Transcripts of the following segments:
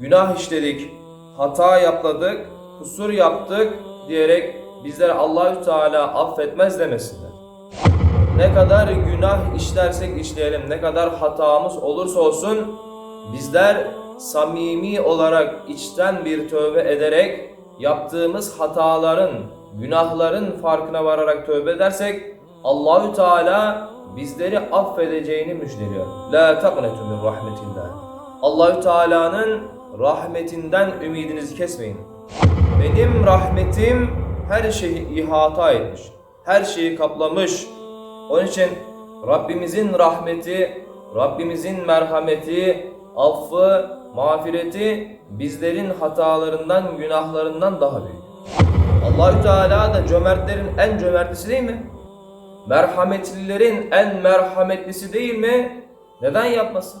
günah işledik, hata yapladık, kusur yaptık diyerek bizleri Allahü Teala affetmez demesinler. Ne kadar günah işlersek işleyelim, ne kadar hatamız olursa olsun bizler samimi olarak içten bir tövbe ederek yaptığımız hataların, günahların farkına vararak tövbe edersek Allahü Teala bizleri affedeceğini müjdeliyor. La taqnetu min rahmetillah. Allahü Teala'nın rahmetinden ümidinizi kesmeyin. Benim rahmetim her şeyi ihata etmiş. Her şeyi kaplamış. Onun için Rabbimizin rahmeti, Rabbimizin merhameti, affı, mağfireti bizlerin hatalarından, günahlarından daha büyük. Allahü Teala da cömertlerin en cömertlisi değil mi? Merhametlilerin en merhametlisi değil mi? Neden yapmasın?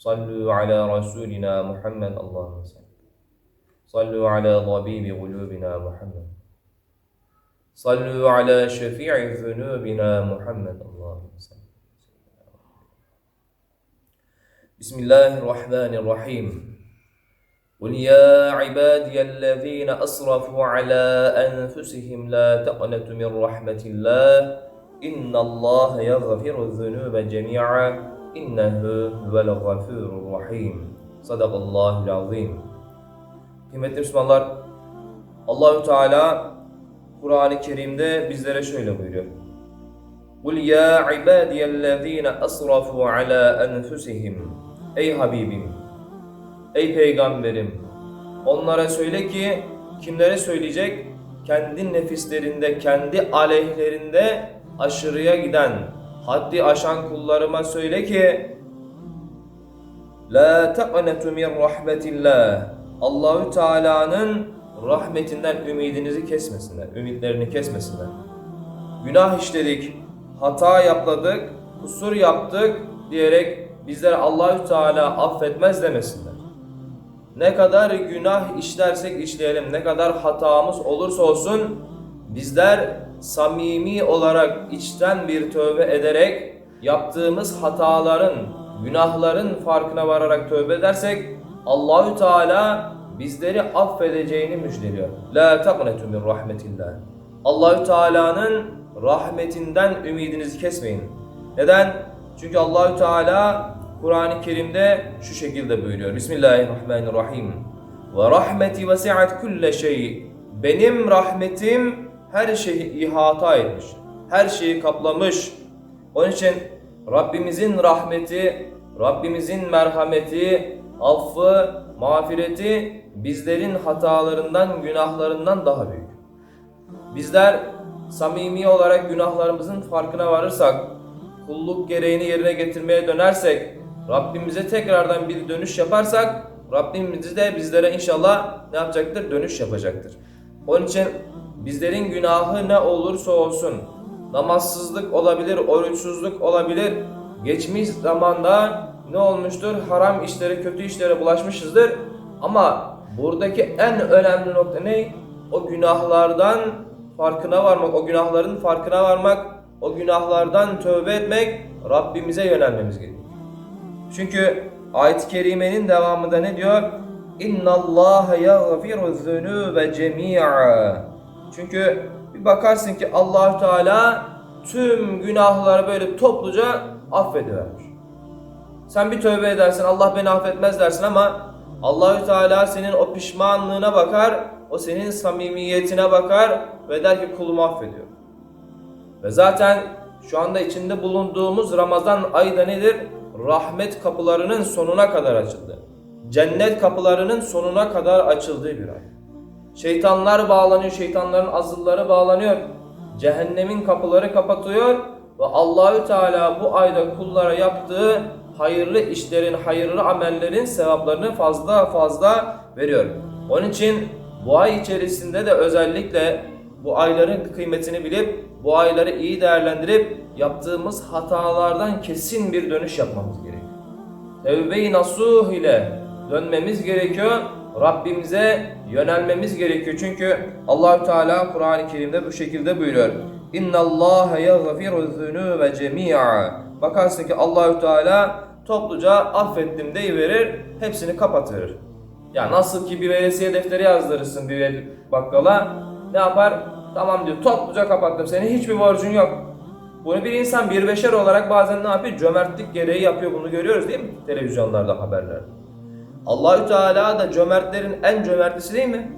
صلوا على رسولنا محمد اللهم صل. صلوا على طبيب قلوبنا محمد. صلوا على شفيع ذنوبنا محمد اللهم صل. بسم الله الرحمن الرحيم. قل يا عبادي الذين أسرفوا على أنفسهم لا تقنطوا من رحمة الله. إن الله يغفر الذنوب جميعا. İnnehu huvel gafurur rahim. Sadakallahul azim. Kıymetli Müslümanlar, Allahü Teala Kur'an-ı Kerim'de bizlere şöyle buyuruyor. Kul ya ibadiyellezine asrafu ala enfusihim. Ey Habibim, ey Peygamberim, onlara söyle ki, kimlere söyleyecek? Kendi nefislerinde, kendi aleyhlerinde aşırıya giden, haddi aşan kullarıma söyle ki, La taqnetu min rahmetillah. Allahü Teala'nın rahmetinden ümidinizi kesmesinler, ümitlerini kesmesinler. Günah işledik, hata yapladık, kusur yaptık diyerek bizleri Allahü Teala affetmez demesinler. Ne kadar günah işlersek işleyelim, ne kadar hatamız olursa olsun bizler samimi olarak içten bir tövbe ederek yaptığımız hataların, günahların farkına vararak tövbe edersek Allahü Teala bizleri affedeceğini müjdeliyor. La taqnetu min rahmetillah. Allahü Teala'nın rahmetinden ümidinizi kesmeyin. Neden? Çünkü Allahü Teala Kur'an-ı Kerim'de şu şekilde buyuruyor. Bismillahirrahmanirrahim. Ve rahmeti vesi'at kulle şey. Benim rahmetim her şeyi ihata etmiş. Her şeyi kaplamış. Onun için Rabbimizin rahmeti, Rabbimizin merhameti, affı, mağfireti bizlerin hatalarından, günahlarından daha büyük. Bizler samimi olarak günahlarımızın farkına varırsak, kulluk gereğini yerine getirmeye dönersek, Rabbimize tekrardan bir dönüş yaparsak, Rabbimiz de bizlere inşallah ne yapacaktır? Dönüş yapacaktır. Onun için bizlerin günahı ne olursa olsun, namazsızlık olabilir, oruçsuzluk olabilir, geçmiş zamanda ne olmuştur? Haram işlere, kötü işlere bulaşmışızdır. Ama buradaki en önemli nokta ne? O günahlardan farkına varmak, o günahların farkına varmak, o günahlardan tövbe etmek, Rabbimize yönelmemiz gerekiyor. Çünkü ayet-i kerimenin devamında ne diyor? İnna Allah yaghfiru zunube cemi'a. Çünkü bir bakarsın ki Allahü Teala tüm günahları böyle topluca affedivermiş. Sen bir tövbe edersin, Allah beni affetmez dersin ama Allahü Teala senin o pişmanlığına bakar, o senin samimiyetine bakar ve der ki kulumu affediyor. Ve zaten şu anda içinde bulunduğumuz Ramazan ayı da nedir? Rahmet kapılarının sonuna kadar açıldı. Cennet kapılarının sonuna kadar açıldığı bir ay. Şeytanlar bağlanıyor, şeytanların azılları bağlanıyor. Cehennemin kapıları kapatıyor ve Allahü Teala bu ayda kullara yaptığı hayırlı işlerin, hayırlı amellerin sevaplarını fazla fazla veriyor. Onun için bu ay içerisinde de özellikle bu ayların kıymetini bilip bu ayları iyi değerlendirip yaptığımız hatalardan kesin bir dönüş yapmamız gerekiyor. Tevbe-i nasuh ile dönmemiz gerekiyor. Rabbimize yönelmemiz gerekiyor. Çünkü Allahü Teala Kur'an-ı Kerim'de bu şekilde buyuruyor. İnna Allah yaghfiru zunuba cemi'a. Bakarsın ki Allahü Teala topluca affettim deyiverir, hepsini kapatır. Ya nasıl ki bir veresiye defteri yazdırırsın bir bakkala, ne yapar? Tamam diyor, topluca kapattım seni, hiçbir borcun yok. Bunu bir insan bir beşer olarak bazen ne yapıyor? Cömertlik gereği yapıyor. Bunu görüyoruz değil mi? Televizyonlarda, haberlerde. Allahü Teala da cömertlerin en cömertlisi değil mi?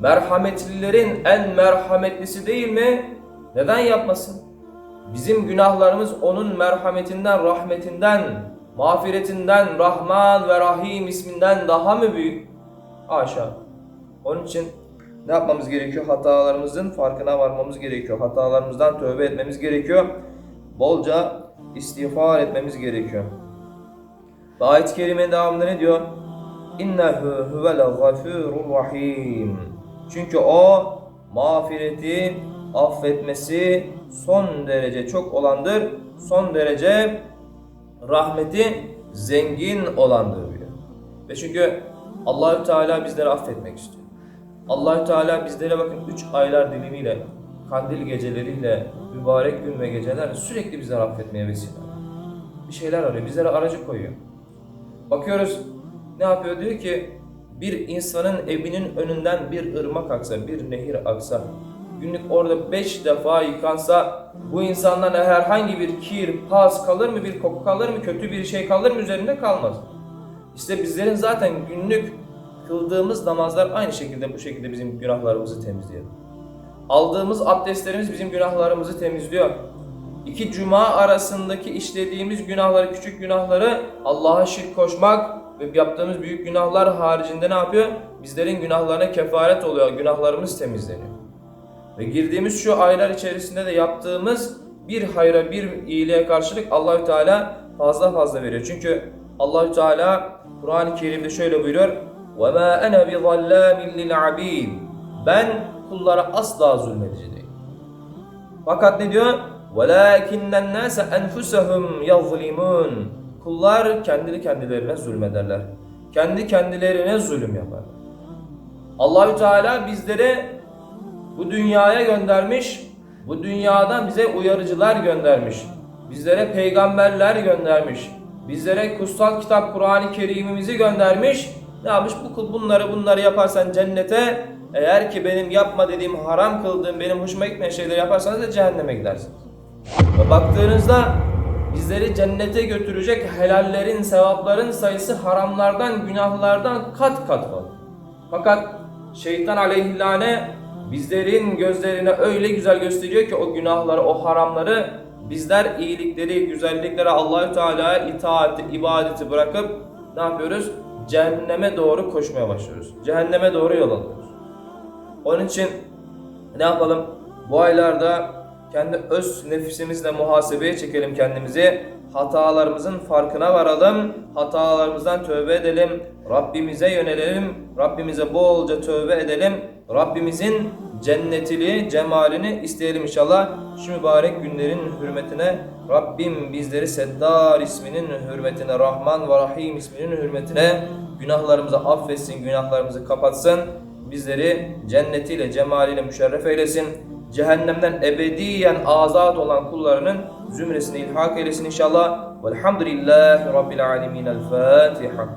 Merhametlilerin en merhametlisi değil mi? Neden yapmasın? Bizim günahlarımız onun merhametinden, rahmetinden, mağfiretinden, Rahman ve Rahim isminden daha mı büyük? Haşa. Onun için ne yapmamız gerekiyor? Hatalarımızın farkına varmamız gerekiyor. Hatalarımızdan tövbe etmemiz gerekiyor. Bolca istiğfar etmemiz gerekiyor. Ve ayet-i kerimenin devamında ne diyor? İnnehu huvel gafurur rahim. Çünkü o mağfireti, affetmesi son derece çok olandır. Son derece rahmeti zengin olandır diyor. Ve çünkü Allahü Teala bizleri affetmek istiyor. Allahü Teala bizlere bakın 3 aylar dilimiyle, kandil geceleriyle, mübarek gün ve geceler sürekli bizleri affetmeye vesile. Bir şeyler arıyor, bizlere aracı koyuyor. Bakıyoruz ne yapıyor? Diyor ki bir insanın evinin önünden bir ırmak aksa, bir nehir aksa, günlük orada beş defa yıkansa bu insandan herhangi bir kir, pas kalır mı, bir koku kalır mı, kötü bir şey kalır mı üzerinde kalmaz. İşte bizlerin zaten günlük kıldığımız namazlar aynı şekilde bu şekilde bizim günahlarımızı temizliyor. Aldığımız abdestlerimiz bizim günahlarımızı temizliyor. İki cuma arasındaki işlediğimiz günahları, küçük günahları Allah'a şirk koşmak ve yaptığımız büyük günahlar haricinde ne yapıyor? Bizlerin günahlarına kefaret oluyor, günahlarımız temizleniyor. Ve girdiğimiz şu aylar içerisinde de yaptığımız bir hayra, bir iyiliğe karşılık Allahü Teala fazla fazla veriyor. Çünkü Allahü Teala Kur'an-ı Kerim'de şöyle buyuruyor: "Ve ma ana bi zallamin lil abid." Ben kullara asla zulmedici değilim. Fakat ne diyor? وَلَاكِنَّ النَّاسَ أَنْفُسَهُمْ يَظْلِمُونَ Kullar kendini kendilerine zulmederler. Kendi kendilerine zulüm yapar. Allahü Teala bizleri bu dünyaya göndermiş, bu dünyadan bize uyarıcılar göndermiş. Bizlere peygamberler göndermiş. Bizlere kutsal kitap Kur'an-ı Kerim'imizi göndermiş. Ne yapmış? Bu kul bunları bunları yaparsan cennete, eğer ki benim yapma dediğim, haram kıldığım, benim hoşuma gitmeyen şeyleri yaparsanız da cehenneme gidersiniz. Baktığınızda bizleri cennete götürecek helallerin, sevapların sayısı haramlardan, günahlardan kat kat var. Fakat şeytan aleyhillâne bizlerin gözlerine öyle güzel gösteriyor ki o günahları, o haramları bizler iyilikleri, güzellikleri Allahü Teala'ya itaati, ibadeti bırakıp ne yapıyoruz? Cehenneme doğru koşmaya başlıyoruz. Cehenneme doğru yol alıyoruz. Onun için ne yapalım? Bu aylarda kendi öz nefisimizle muhasebeye çekelim kendimizi. Hatalarımızın farkına varalım. Hatalarımızdan tövbe edelim. Rabbimize yönelelim. Rabbimize bolca tövbe edelim. Rabbimizin cennetini, cemalini isteyelim inşallah. Şu mübarek günlerin hürmetine Rabbim bizleri Seddar isminin hürmetine, Rahman ve Rahim isminin hürmetine günahlarımızı affetsin, günahlarımızı kapatsın. Bizleri cennetiyle, cemaliyle müşerref eylesin cehennemden ebediyen azat olan kullarının zümresine ilhak eylesin inşallah. Velhamdülillahi Rabbil alemin. El Fatiha.